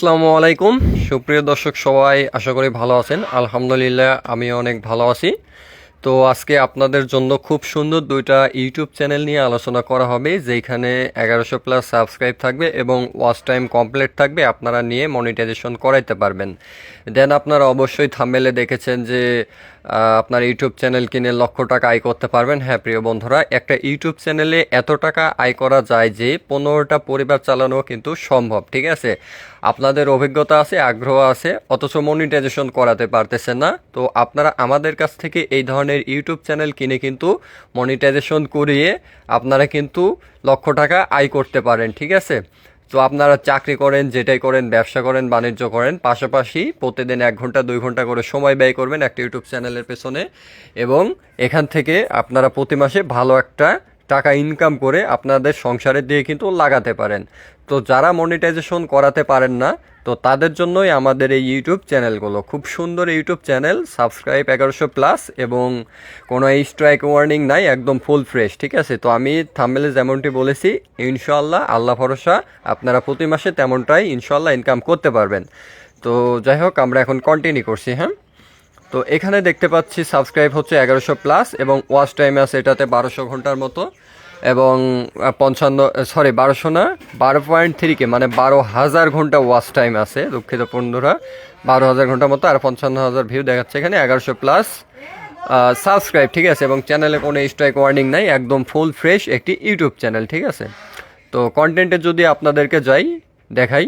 আসসালামু আলাইকুম। সুপ্রিয় দর্শক সবাই আশা করি ভালো আছেন। আলহামদুলিল্লাহ আমি অনেক ভালো আছি। তো আজকে আপনাদের জন্য খুব সুন্দর দুইটা ইউটিউব চ্যানেল নিয়ে আলোচনা করা হবে যেখানে এগারোশো প্লাস সাবস্ক্রাইব থাকবে এবং ওয়াচ টাইম কমপ্লিট থাকবে, আপনারা নিয়ে মনিটাইজেশন করাইতে পারবেন। দেন আপনারা অবশ্যই থামেলে দেখেছেন যে আপনার ইউটিউব চ্যানেল কিনে লক্ষ টাকা আয় করতে পারবেন। হ্যাঁ প্রিয় বন্ধুরা, একটা ইউটিউব চ্যানেলে এত টাকা আয় করা যায় যে, পনেরোটা পরিবার চালানো কিন্তু সম্ভব, ঠিক আছে? আপনাদের অভিজ্ঞতা আছে, আগ্রহ আছে, অথচ মনিটাইজেশন করাতে পারতেছেন না। তো আপনারা আমাদের কাছ থেকে এই ধরনের ইউটিউব চ্যানেল কিনে কিন্তু মনিটাইজেশন করিয়ে আপনারা কিন্তু লক্ষ টাকা আয় করতে পারেন, ঠিক আছে? তো আপনারা চাকরি করেন, যেটাই করেন, ব্যবসা করেন, বাণিজ্য করেন, পাশাপাশি প্রতিদিন এক ঘণ্টা, দুই ঘণ্টা করে সময় ব্যয় করবেন একটা ইউটিউব চ্যানেলের পেছনে এবং এখান থেকে আপনারা প্রতি মাসে ভালো একটা টাকা ইনকাম করে আপনাদের সংসারের দিয়ে কিন্তু লাগাতে পারেন। তো যারা মনিটাইজেশন করাতে পারেন না তো তাদের জন্যই আমাদের এই ইউটিউব চ্যানেলগুলো। খুব সুন্দর ইউটিউব চ্যানেল, সাবস্ক্রাইব এগারোশো প্লাস এবং কোনো এই স্ট্রাইক ওয়ার্নিং নাই, একদম ফুল ফ্রেশ ঠিক আছে? তো আমি থাম্বেলে যেমনটি বলেছি ইনশাল্লাহ আল্লাহ ভরসা, আপনারা প্রতি মাসে তেমনটাই ইনশাল্লাহ ইনকাম করতে পারবেন। তো যাই হোক, আমরা এখন কন্টিনিউ করছি হ্যাঁ? তো এখানে দেখতে পাচ্ছি সাবস্ক্রাইব হচ্ছে এগারোশো প্লাস এবং ওয়াচ টাইম আছে এটাতে বারোশো ঘণ্টার মতো। এবং পঞ্চান্ন সরি বারোশো না, বারো পয়েন্ট থ্রিকে মানে বারো হাজার ঘণ্টা ওয়াচ টাইম আছে, দুঃখিত বন্ধুরা। বারো হাজার ঘণ্টা মতো আর পঞ্চান্ন হাজার ভিউ দেখাচ্ছে এখানে, এগারোশো প্লাস সাবস্ক্রাইব ঠিক আছে? এবং চ্যানেলে কোনো স্ট্রাইক ওয়ার্নিং নাই, একদম ফুল ফ্রেশ একটি ইউটিউব চ্যানেল ঠিক আছে? তো কন্টেন্টে যদি আপনাদেরকে যাই, দেখাই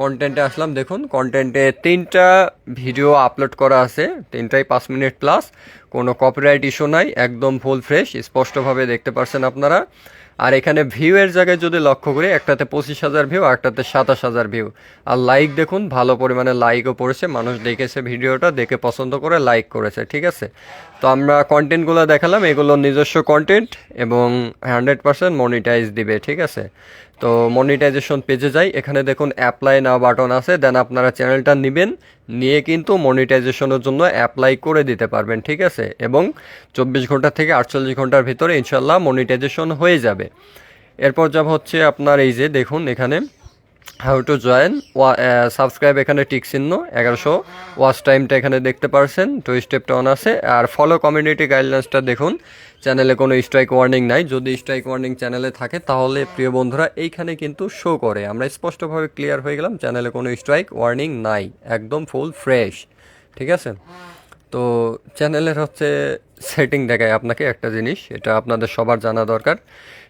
কন্টেন্টে আসলাম, দেখুন কন্টেন্টে তিনটা ভিডিও আপলোড করা আছে, তিনটাই পাঁচ মিনিট প্লাস কোনো কপিরাইট ইস্যু নাই, একদম ফুল ফ্রেশ স্পষ্টভাবে দেখতে পারছেন আপনারা। আর এখানে ভিউ এর জায়গায় যদি লক্ষ্য করি, একটাতে পঁচিশ হাজার ভিউ একটাতে সাতাশ হাজার ভিউ আর লাইক দেখুন, ভালো পরিমাণে লাইকও পড়েছে। মানুষ দেখেছে ভিডিওটা, দেখে পছন্দ করে লাইক করেছে, ঠিক আছে? তো আমরা কন্টেন্টগুলো দেখালাম। এগুলো নিজস্ব কন্টেন্ট এবং হান্ড্রেড পার্সেন্ট মনিটাইজ দিবে, ঠিক আছে? তো মনিটাইজেশন পেজে যাই। এখানে দেখুন অ্যাপ্লাই নাও বাটন আছে। দেন আপনারা চ্যানেলটা নেবেন। নিয়ে কিন্তু মনিটাইজেশনের জন্য অ্যাপ্লাই করে দিতে পারবেন, ঠিক আছে? এবং চব্বিশ ঘণ্টা থেকে আটচল্লিশ ঘণ্টার ভিতরে ইনশাল্লাহ মনিটাইজেশন হয়ে যাবে। এরপর যাব হচ্ছে আপনার এই যে দেখুন এখানে হাউ টু জয়েন সাবস্ক্রাইব এখানে টিক চিহ্ন, এগারোশো। ওয়াচ টাইমটা এখানে দেখতে পারছেন টু স্টেপটা অন আছে। আর ফলো কমিউনিটি গাইডলাইন্সটা দেখুন। চ্যানেলে কোনো স্ট্রাইক ওয়ার্নিং নাই। যদি স্ট্রাইক ওয়ার্নিং চ্যানেলে থাকে, তাহলে প্রিয় বন্ধুরা, এইখানে কিন্তু শো করে। আমরা স্পষ্টভাবে ক্লিয়ার হয়ে গেলাম চ্যানেলে কোনো স্ট্রাইক ওয়ার্নিং নাই। একদম ফুল ফ্রেশ ঠিক আছে? তো চ্যানেলের হচ্ছে সেটিং দেখায় আপনাকে একটা জিনিস, এটা আপনাদের সবার জানা দরকার।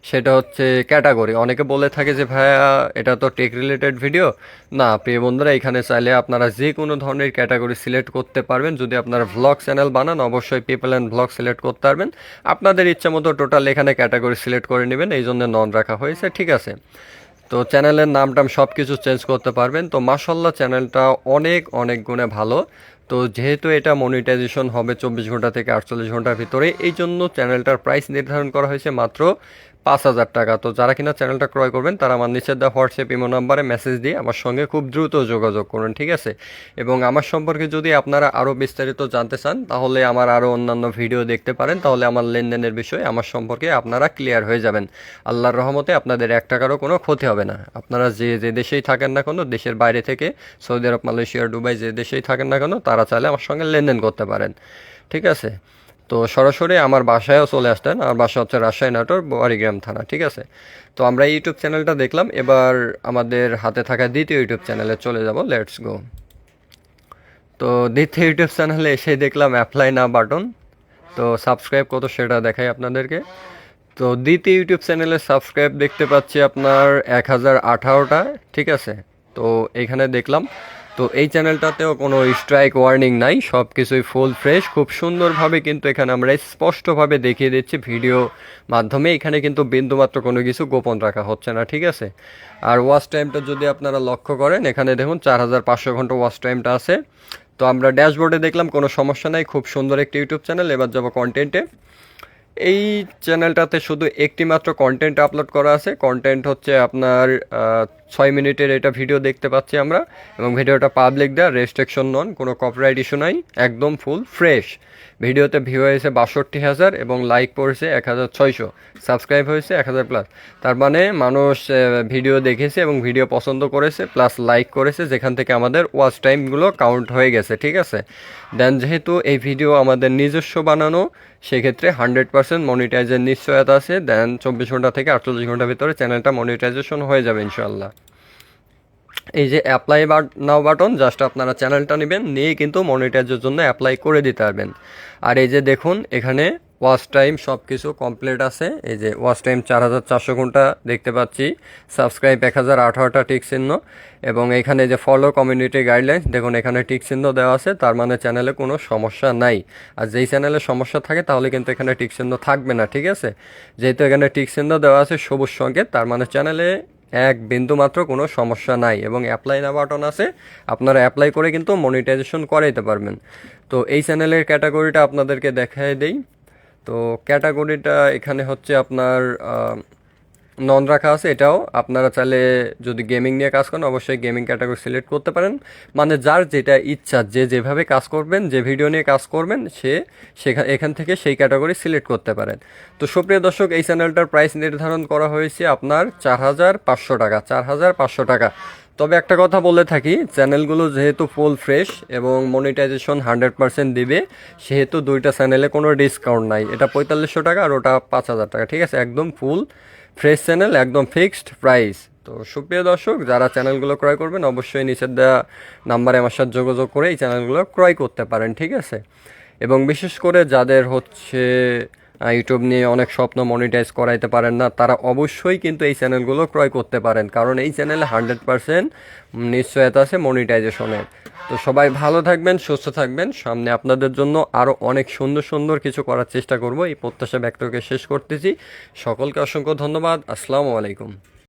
সেটা হচ্ছে ক্যাটাগরি অনেকে বলে থাকে যে, ভাইয়া, এটা তো টেক রিলেটেড ভিডিও না, প্রিয় বন্ধুরা, এখানে চাইলে আপনারা যে কোনো ধরনের ক্যাটাগরি সিলেক্ট করতে পারবেন। যদি আপনারা ভ্লগ চ্যানেল বানান, অবশ্যই পিপল অ্যান্ড ভ্লগ সিলেক্ট করতে পারবেন। আপনাদের ইচ্ছা মতো টোটাল এখানে ক্যাটাগরি সিলেক্ট করে নেবেন এই জন্য নন রাখা হয়েছে, ঠিক আছে। তো চ্যানেলের নাম টাম সব কিছু চেঞ্জ করতে পারবেন। তো মাসাল্লাহ চ্যানেলটা অনেক অনেক গুণে ভালো। তো যেহেতু এটা মনিটাইজেশন হবে চব্বিশ ঘণ্টা থেকে আটচল্লিশ ঘণ্টার ভিতরে এই জন্য চ্যানেলটার প্রাইস নির্ধারণ করা হয়েছে মাত্র পাঁচ হাজার টাকা। তো যারা কিনা চ্যানেলটা ক্রয় করবেন, তারা আমার নিচের দেওয়া হোয়াটসঅ্যাপ ইমো নাম্বারে মেসেজ দিয়ে আমার সঙ্গে খুব দ্রুত যোগাযোগ করুন, ঠিক আছে? এবং আমার সম্পর্কে যদি আপনারা আরও বিস্তারিত জানতে চান, তাহলে আমার আরও অন্যান্য ভিডিও দেখতে পারেন। তাহলে আমার লেনদেনের বিষয়ে আমার সম্পর্কে আপনারা ক্লিয়ার হয়ে যাবেন। আল্লাহর রহমতে আপনাদের এক টাকারও কোনো ক্ষতি হবে না। আপনারা যে যে দেশেই থাকেন না কেন, দেশের বাইরে থেকে সৌদি আরব, মালয়েশিয়া, দুবাই যে দেশেই থাকেন না কেন, তারা চাইলে আমার সঙ্গে লেনদেন করতে পারেন, ঠিক আছে? তো সরাসরি আমার বাসায়ও চলে আসতেন। আমার বাসা হচ্ছে রাজশাহী নাটোর, বাড়িগ্রাম থানা, ঠিক আছে? তো আমরা ইউটিউব চ্যানেলটা দেখলাম। এবার আমাদের হাতে থাকা দ্বিতীয় ইউটিউব চ্যানেলে চলে যাব। লেটস গো তো দ্বিতীয় ইউটিউব চ্যানেলে এসে দেখলাম অ্যাপ্লাই না বাটন তো সাবস্ক্রাইব কত সেটা দেখাই আপনাদেরকে। তো দ্বিতীয় ইউটিউব চ্যানেলে সাবস্ক্রাইব দেখতে পাচ্ছি আপনার এক হাজার আঠারোটা, ঠিক আছে? তো এখানে দেখলাম তো এই চ্যানেলটাতেও কোনো স্ট্রাইক ওয়ার্নিং নাই সব কিছুই ফুল ফ্রেশ খুব সুন্দরভাবে কিন্তু এখানে আমরা স্পষ্টভাবে দেখিয়ে দিচ্ছি ভিডিও মাধ্যমে। এখানে কিন্তু বিন্দুমাত্র কোনো কিছু গোপন রাখা হচ্ছে না, ঠিক আছে? আর ওয়াচ টাইমটা যদি আপনারা লক্ষ্য করেন, এখানে দেখুন চার হাজার পাঁচশো ঘণ্টা ওয়াচ টাইমটা আছে। তো আমরা ড্যাশবোর্ডে দেখলাম কোনো সমস্যা নাই। খুব সুন্দর একটি ইউটিউব চ্যানেল এবার যাব কন্টেন্টে এই চ্যানেলটাতে শুধু একটি মাত্র কন্টেন্ট আপলোড করা আছে। কন্টেন্ট হচ্ছে আপনার ছয় মিনিটের এটা ভিডিও দেখতে পাচ্ছি আমরা। এবং ভিডিওটা পাবলিক দেওয়া রেস্ট্রিকশন নন, কোনো কপিরাইট ইস্যু নাই, একদম ফুল ফ্রেশ ভিডিওতে ভিউ হয়েছে বাষট্টি হাজার এবং লাইক পড়েছে এক হাজার ছয়শো। সাবস্ক্রাইব হয়েছে এক হাজার প্লাস তার মানে মানুষ ভিডিও দেখেছে এবং ভিডিও পছন্দ করেছে প্লাস লাইক করেছে, যেখান থেকে আমাদের ওয়াচ টাইমগুলো কাউন্ট হয়ে গেছে, ঠিক আছে? দেন যেহেতু এই ভিডিও আমাদের নিজস্ব বানানো, সেক্ষেত্রে হান্ড্রেড পার্সেন্ট মনিটাইজের নিশ্চয়তা আছে দেন চব্বিশ ঘণ্টা থেকে আটচল্লিশ ঘণ্টার ভিতরে চ্যানেলটা মনিটাইজেশন হয়ে যাবে ইনশাল্লাহ এই যে apply but now button just আপনারা চ্যানেলটা নেবেন, নিয়ে কিন্তু মনিটাইজের জন্য অ্যাপ্লাই করে দিতে পারবেন। আর এই যে দেখুন, এখানে ওয়াচ টাইম সব কিছু কমপ্লিট আছে। এই যে ওয়াচ টাইম চার হাজার চারশো ঘণ্টা দেখতে পাচ্ছি। সাবস্ক্রাইব এক হাজার আঠারোটা টিক চিহ্ন। এবং এখানে যে ফলো কমিউনিটি গাইডলাইন্স দেখুন এখানে টিক চিহ্ন দেওয়া আছে। তার মানে চ্যানেলে কোনো সমস্যা নাই। আর যেই চ্যানেলে সমস্যা থাকে, তাহলে কিন্তু এখানে টিক চিহ্ন থাকবে না, ঠিক আছে? যেহেতু এখানে টিক চিহ্ন দেওয়া আছে সবুজ সঙ্গে, তার মানে চ্যানেলে এক বিন্দু মাত্র কোনো সমস্যা নাই। এবং অ্যাপ্লাই না বাটন আছে, আপনারা অ্যাপ্লাই করে কিন্তু মনিটাইজেশন করাইতে পারবেন। তো এই চ্যানেলের ক্যাটাগরিটা আপনাদেরকে দেখায় দেই। তো ক্যাটাগরিটা এখানে হচ্ছে আপনার নন রাখা আছে এটাও। আপনারা চাইলে যদি গেমিং নিয়ে কাজ করেন, অবশ্যই গেমিং ক্যাটাগরি সিলেক্ট করতে পারেন। মানে যার যেটা ইচ্ছা, যে যেভাবে কাজ করবেন, যে ভিডিও নিয়ে কাজ করবেন, সে সেখান এখান থেকে সেই ক্যাটাগরি সিলেক্ট করতে পারেন। তো সুপ্রিয় দর্শক, এই চ্যানেলটার প্রাইস নির্ধারণ করা হয়েছে আপনার চার হাজার পাঁচশো টাকা, চার হাজার পাঁচশো টাকা। তবে একটা কথা বলে থাকি, চ্যানেলগুলো যেহেতু ফুল ফ্রেশ এবং মনিটাইজেশন হান্ড্রেড পার্সেন্ট দিবে, সেহেতু দুইটা চ্যানেলে কোনো ডিসকাউন্ট নাই। এটা পঁয়তাল্লিশশো টাকা আর ওটা পাঁচ হাজার টাকা, ঠিক আছে? একদম ফুল ফ্রেশ চ্যানেল একদম ফিক্সড প্রাইস তো সুপ্রিয় দর্শক, যারা চ্যানেলগুলো ক্রয় করবেন, অবশ্যই নিচের দেওয়া নাম্বারে আমার সাথে যোগাযোগ করে এই চ্যানেলগুলো ক্রয় করতে পারেন, ঠিক আছে? এবং বিশেষ করে যাদের হচ্ছে ইউটিউব নিয়ে অনেক স্বপ্ন মনিটাইজ করাইতে পারেন না, তারা অবশ্যই কিন্তু এই চ্যানেলগুলো ক্রয় করতে পারেন। কারণ এই চ্যানেলে হান্ড্রেড পারসেন্ট নিশ্চয়তা আছে মনিটাইজেশনের তো সবাই ভালো থাকবেন, সুস্থ থাকবেন। সামনে আপনাদের জন্য আরও অনেক সুন্দর সুন্দর কিছু করার চেষ্টা করব। এই প্রত্যাশা ব্যক্তকে শেষ করতেছি। সকলকে অসংখ্য ধন্যবাদ। আসসালামু আলাইকুম।